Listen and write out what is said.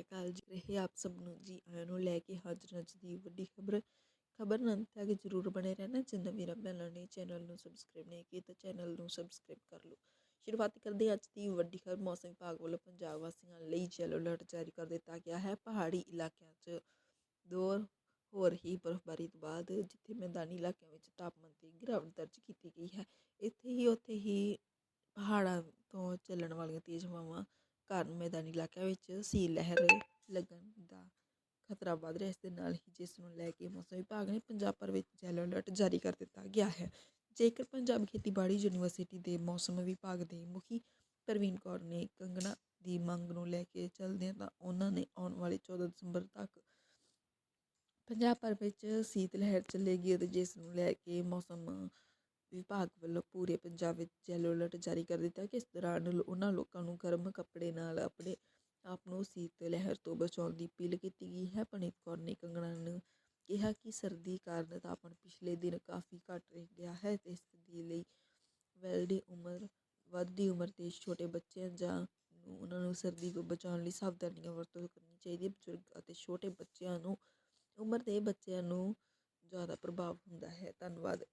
ਸ਼੍ਰੀ ਅਕਾਲ ਜੀ ਰਹੇ ਆਪ ਸਭ ਨੂੰ ਜੀ ਆਇਆਂ ਨੂੰ ਲੈ ਕੇ ਹਾਜ਼ਰ ਅੱਜ ਦੀ ਵੱਡੀ ਖਬਰ ਖਬਰ ਅੰਤ ਤੱਕ ਜਰੂਰ ਬਣੇ ਰਹਿਣਾ। ਜਿੰਨਾ ਵੀਰਾਂ ਭੈਣਾਂ ਨੇ ਚੈਨਲ ਨੂੰ ਸਬਸਕ੍ਰਾਈਬ ਨਹੀਂ ਕੀਤਾ, ਚੈਨਲ ਨੂੰ ਸਬਸਕ੍ਰਾਈਬ ਕਰ ਲਓ। ਸ਼ੁਰੂਆਤ ਕਰਦੇ ਹਾਂ ਅੱਜ ਦੀ ਵੱਡੀ ਖਬਰ। ਮੌਸਮ ਵਿਭਾਗ ਵੱਲੋਂ ਪੰਜਾਬ ਵਾਸੀਆਂ ਲਈ ਯੈਲੋ ਅਲਰਟ ਜਾਰੀ ਕਰ ਦਿੱਤਾ ਗਿਆ ਹੈ। ਪਹਾੜੀ ਇਲਾਕਿਆਂ 'ਚ ਦੋ ਹੋ ਰਹੀ ਬਰਫ਼ਬਾਰੀ ਤੋਂ ਬਾਅਦ ਜਿੱਥੇ ਮੈਦਾਨੀ ਇਲਾਕਿਆਂ ਵਿੱਚ ਤਾਪਮਾਨ ਤੇ ਗਿਰਾਵਟ ਦਰਜ ਕੀਤੀ ਗਈ ਹੈ, ਇੱਥੇ ਹੀ ਉੱਥੇ ਹੀ ਪਹਾੜਾਂ ਤੋਂ ਚੱਲਣ ਵਾਲੀਆਂ ਤੇਜ਼ ਹਵਾਵਾਂ ਕਾਰਨ ਮੈਦਾਨੀ ਇਲਾਕਿਆਂ ਵਿੱਚ ਸੀ ਲਹਿਰ ਲੱਗਣ ਦਾ ਖਤਰਾ ਵੱਧ ਰਿਹਾ ਇਸ ਦੇ ਨਾਲ ਹੀ ਜਿਸ ਨੂੰ ਲੈ ਕੇ ਮੌਸਮ ਵਿਭਾਗ ਨੇ ਪੰਜਾਬ ਭਰ ਵਿੱਚ ਯੈਲੋ ਅਲਰਟ ਜਾਰੀ ਕਰ ਦਿੱਤਾ ਗਿਆ ਹੈ। ਜੇਕਰ ਪੰਜਾਬ ਖੇਤੀਬਾੜੀ ਯੂਨੀਵਰਸਿਟੀ ਦੇ ਮੌਸਮ ਵਿਭਾਗ ਦੇ ਮੁਖੀ ਪ੍ਰਵੀਨ ਕੌਰ ਨੇ ਕੰਗਣਾ ਦੀ ਮੰਗ ਨੂੰ ਲੈ ਕੇ ਚੱਲਦਿਆਂ ਤਾਂ ਉਹਨਾਂ ਨੇ ਆਉਣ ਵਾਲੇ 14 ਦਸੰਬਰ ਤੱਕ ਪੰਜਾਬ ਭਰ ਵਿੱਚ ਸੀਤ ਲਹਿਰ ਚੱਲੇਗੀ ਅਤੇ ਜਿਸ ਨੂੰ ਲੈ ਕੇ ਮੌਸਮ ਵਿਭਾਗ ਵੱਲੋਂ ਪੂਰੇ ਪੰਜਾਬ ਵਿੱਚ ਯੈਲੋ ਅਲਰਟ ਜਾਰੀ ਕਰ ਦਿੱਤਾ ਕਿ ਇਸ ਦੌਰਾਨ ਉਹਨਾਂ ਲੋਕਾਂ ਨੂੰ ਗਰਮ ਕੱਪੜੇ ਨਾਲ ਆਪਣੇ ਆਪ ਨੂੰ ਸੀਤ ਲਹਿਰ ਤੋਂ ਬਚਾਉਣ ਦੀ ਅਪੀਲ ਕੀਤੀ ਗਈ ਹੈ। ਪਨੀਤ ਕੌਰ ਨੇ ਕੰਗਣਾ ਨੂੰ ਕਿਹਾ ਕਿ ਸਰਦੀ ਕਾਰਨ ਤਾਪਮਾਨ ਪਿਛਲੇ ਦਿਨ ਕਾਫੀ ਘਟ ਰਹਿ ਗਿਆ ਹੈ ਤੇ ਇਸ ਦੇ ਲਈ ਵੈਲਡੀ ਉਮਰ, ਵੱਧਦੀ ਉਮਰ ਦੇ ਛੋਟੇ ਬੱਚਿਆਂ ਜਾਂ ਨੂੰ ਉਹਨਾਂ ਨੂੰ ਸਰਦੀ ਤੋਂ ਬਚਾਉਣ ਲਈ ਸਾਵਧਾਨੀਆਂ ਵਰਤੋਂ ਕਰਨੀ ਚਾਹੀਦੀ ਹੈ। ਬਜ਼ੁਰਗ ਅਤੇ ਛੋਟੇ ਬੱਚਿਆਂ ਨੂੰ, ਉਮਰ ਦੇ ਬੱਚਿਆਂ ਨੂੰ ਜ਼ਿਆਦਾ ਪ੍ਰਭਾਵ ਹੁੰਦਾ ਹੈ। ਧੰਨਵਾਦ।